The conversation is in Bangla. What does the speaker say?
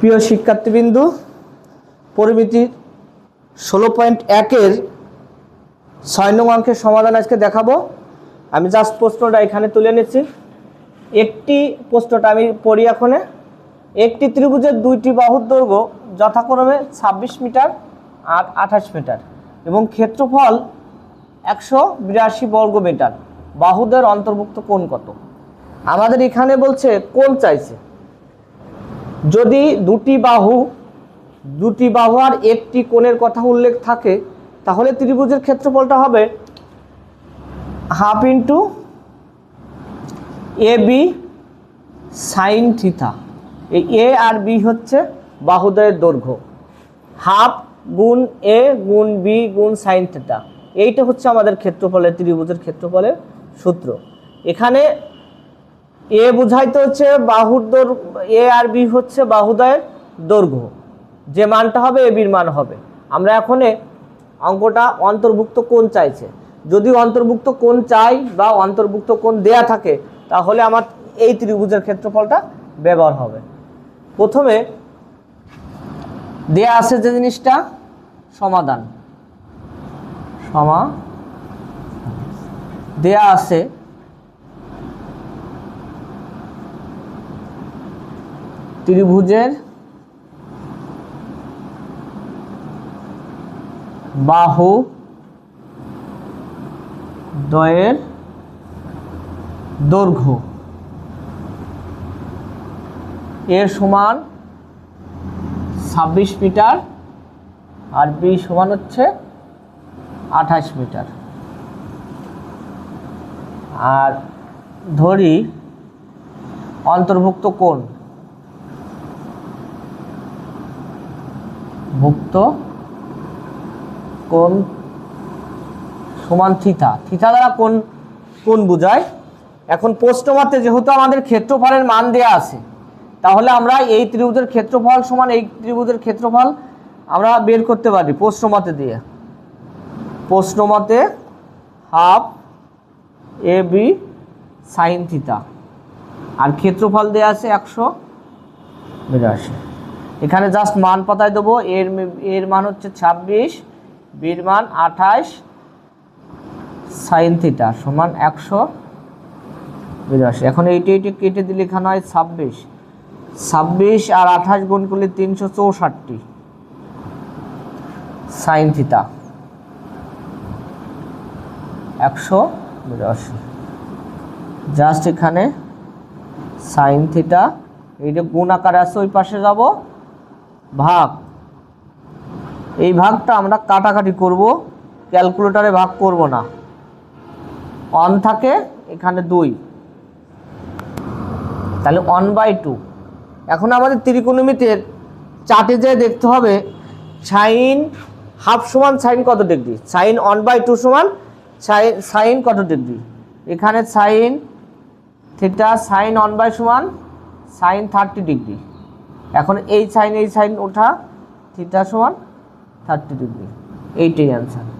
প্রিয় শিক্ষার্থীবৃন্দু পরিমিতি ষোলো পয়েন্ট একের ছয় নং অঙ্কের সমাধান আজকে দেখাবো। আমি জাস্ট প্রশ্নটা এখানে তুলে নিচ্ছি। একটি প্রশ্নটা আমি পড়ি এখানে। একটি ত্রিভুজের দুইটি বাহুর দৈর্ঘ্য যথাক্রমে ছাব্বিশ মিটার আর আঠাশ মিটার এবং ক্ষেত্রফল একশো বিরাশি বর্গ মিটার। বাহুদের অন্তর্ভুক্ত কোণ কত? আমাদের এখানে বলছে, কোণ চাইছে। যদি দুটি বাহু দুটি বাহু আর একটি কোণের কথা উল্লেখ থাকে, তাহলে ত্রিভুজের ক্ষেত্রফলটা হবে half into A B sine theta এই এ আর বি হচ্ছে বাহুদয়ের দৈর্ঘ্য। হাফ গুণ এ গুণ বি গুণ সাইন থিতা এইটা হচ্ছে আমাদের ক্ষেত্রফলের, ত্রিভুজের ক্ষেত্রফলের সূত্র। এখানে এ বুঝাইতে হচ্ছে বাহুর দৈর্ঘ্য, এ আর বি হচ্ছে বাহুদয়ের দৈর্ঘ্য। যে মানটা হবে, এ বির মান হবে। আমরা এখন অঙ্কটা অন্তর্ভুক্ত কোণ চাইছে। যদি অন্তর্ভুক্ত কোণ চাই বা অন্তর্ভুক্ত কোণ দেয়া থাকে, তাহলে আমার এই ত্রিভুজের ক্ষেত্রফলটা ব্যবহার হবে। প্রথমে দেয়া আছে যে জিনিসটা, সমাধান। সমা দেয়া আছে ত্রিভুজের বাহু দ্বয়ের দৈর্ঘ্য। এর সমান ছাব্বিশ মিটার আর বি সমান হচ্ছে আঠাশ মিটার। আর ধরি অন্তর্ভুক্ত কোণ। ভুক্ত কোন সমান থিতা। থিতা দ্বারা কোন কোন বোঝায়। এখন প্রশ্নমাতে যেহেতু আমাদের ক্ষেত্রফলের মান দেয়া আছে, তাহলে আমরা এই ত্রিভুজের ক্ষেত্রফল সমান এই ত্রিভুজের ক্ষেত্রফল আমরা বের করতে পারি প্রশ্নমতে দিয়ে। প্রশ্নমতে half A B sine theta. আর ক্ষেত্রফল দেয়া আছে একশো বিরাশি। এখানে জাস্ট মান পাতায় দেবো। এর এর মান হচ্ছে ছাব্বিশ, বির মান আঠাশ সাইন থিটা সমান একশো। বিরাশি এখন এইটি এইটি কেটে দিলে এখানে হয় ছাব্বিশ। ছাব্বিশ আর আঠাশ গুণ করলে তিনশো চৌষট্টি। সাইন থিটা একশো। বিরাশি জাস্ট এখানে সাইন থিটা এইটা গুণ আকারে আছে, ওই পাশে যাব। ভাগ। এই ভাগটা আমরা কাটাকাটি করব ক্যালকুলেটরে ভাগ করব না। অন থাকে এখানে দুই। তাহলে ওয়ান বাই টু এখন আমাদের ত্রিকোণমিতির চার্টে যেয়ে দেখতে হবে সাইন হাফ সমান সাইন কত degree sine one by two সমান সাইন কত ডিগ্রি এখানে sine theta sine one by সমান সাইন থার্টি ডিগ্রি এখন এই সাইন এই সাইন ওঠা থিটা সমান থার্টি ডিগ্রি এইটাই অ্যান্সার